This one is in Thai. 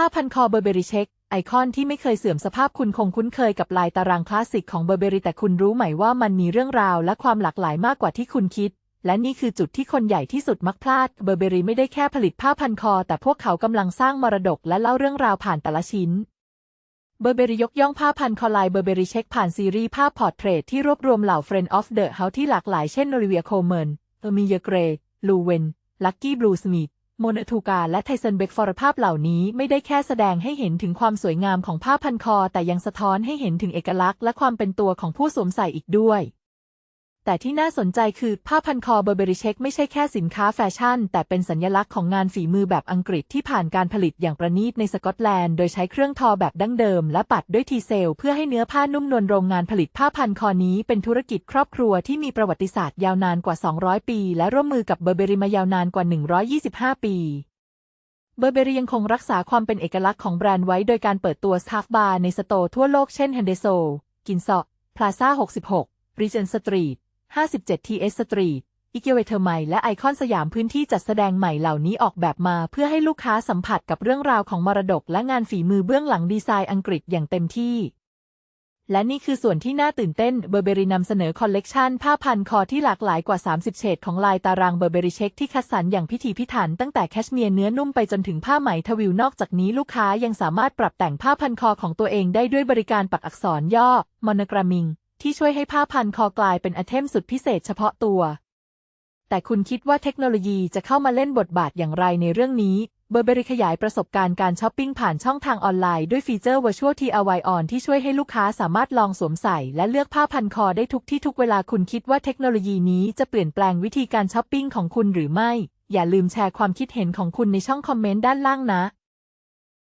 ผ้าพันคอเบอร์เบริเช็คไอคอนที่ไม่เคยเสื่อมสภาพคุณคงคุ้นเคยกับลายตารางคลาสสิกของเบอร์เบริแต่คุณรู้ไหมว่ามันมีเรื่องราวและความหลากหลายมากกว่าที่คุณคิด และนี่คือจุดที่คนใหญ่ที่สุดมักพลาดเบอร์เบรีไม่ได้แค่ผลิตผ้าพันคอ แต่พวกเขากำลังสร้างมรดกและเล่าเรื่องราวผ่านแต่ละชิ้นเบอร์เบรียกย่องผ้าพันคอลายเบอร์เบรีเช็คผ่านซีรีส์ภาพพอร์เทรตที่รวบรวมเหล่า Friend of the House ที่หลากหลายเช่นโอลิเวียโคเมนเออร์มีเยเกรลูเวนลักกี้บลูสมิธ โมเนทูกาและไทเซนเบกฟอร์ภาพเหล่านี้ไม่ได้แค่แสดงให้เห็นถึงความสวยงามของผ้าพันคอ แต่ยังสะท้อนให้เห็นถึงเอกลักษณ์และความเป็นตัวของผู้สวมใส่อีกด้วย แต่ที่น่าสนใจคือผ้าพันคอเบอร์เบริเช็คไม่ใช่แค่สินค้าแฟชั่น แต่เป็นสัญลักษณ์ของงานฝีมือแบบอังกฤษที่ผ่านการผลิตอย่างประณีตในสกอตแลนด์ โดยใช้เครื่องทอแบบดั้งเดิม และปัดด้วยทีเซล เพื่อให้เนื้อผ้านุ่มนวลโรงงานผลิตผ้าพันคอนี้ เป็นธุรกิจครอบครัวที่มีประวัติศาสตร์ยาวนานกว่า 200 ปี และร่วมมือกับเบอร์เบริมายาวนานกว่า 125 ปีเบอร์เบรียังคงรักษาความเป็นเอกลักษณ์ของแบรนด์ไว้โดยการเปิดตัวสตาฟบาร์ในสโตร์ทั่วโลกเช่น h ฮนเดโซ กินซาะพลาซ่า 66ริเจนสตรีท 57 TS สตรีทอิเกเวเทอร์ไมและไอคอนสยามพื้นที่จัดแสดงใหม่เหล่านี้ออกแบบมา เพื่อให้ลูกค้าสัมผัสกับเรื่องราวของมรดกและงานฝีมือเบื้องหลังดีไซน์อังกฤษอย่างเต็มที่ และนี่คือส่วนที่น่าตื่นเต้นเบอร์เบรีนำเสนอคอลเลกชันผ้าพันคอที่หลากหลายกว่า 30 เฉดของลายตารางเบอร์เบริเช็คที่คัดสรรอย่างพิถีพิถันตั้งแต่แคชเมียร์เนื้อนุ่มไปจนถึงผ้าไหมทวิวนอกจากนี้ลูกค้ายังสามารถปรับแต่งผ้าพันคอของตัวเองได้ด้วยบริการปักอักษรย่อมอนกรามิง ที่ช่วยให้ผ้าพันคอกลายเป็นอเทมสุดพิเศษเฉพาะตัว แต่คุณคิดว่าเทคโนโลยีจะเข้ามาเล่นบทบาทอย่างไรในเรื่องนี้เบอร์เบริขยายประสบการณ์การช้อปปิ้งผ่านช่องทางออนไลน์ด้วยฟีเจอร์ Virtual DIY On ที่ช่วยให้ลูกค้าสามารถลองสวมใส่ และเลือกผ้าพันคอได้ทุกที่ทุกเวลาคุณคิดว่าเทคโนโลยีนี้จะเปลี่ยนแปลงวิธีการช้อปปิ้งของคุณหรือไม่ อย่าลืมแชร์ความคิดเห็นของคุณในช่องคอมเมนต์ด้านล่างนะ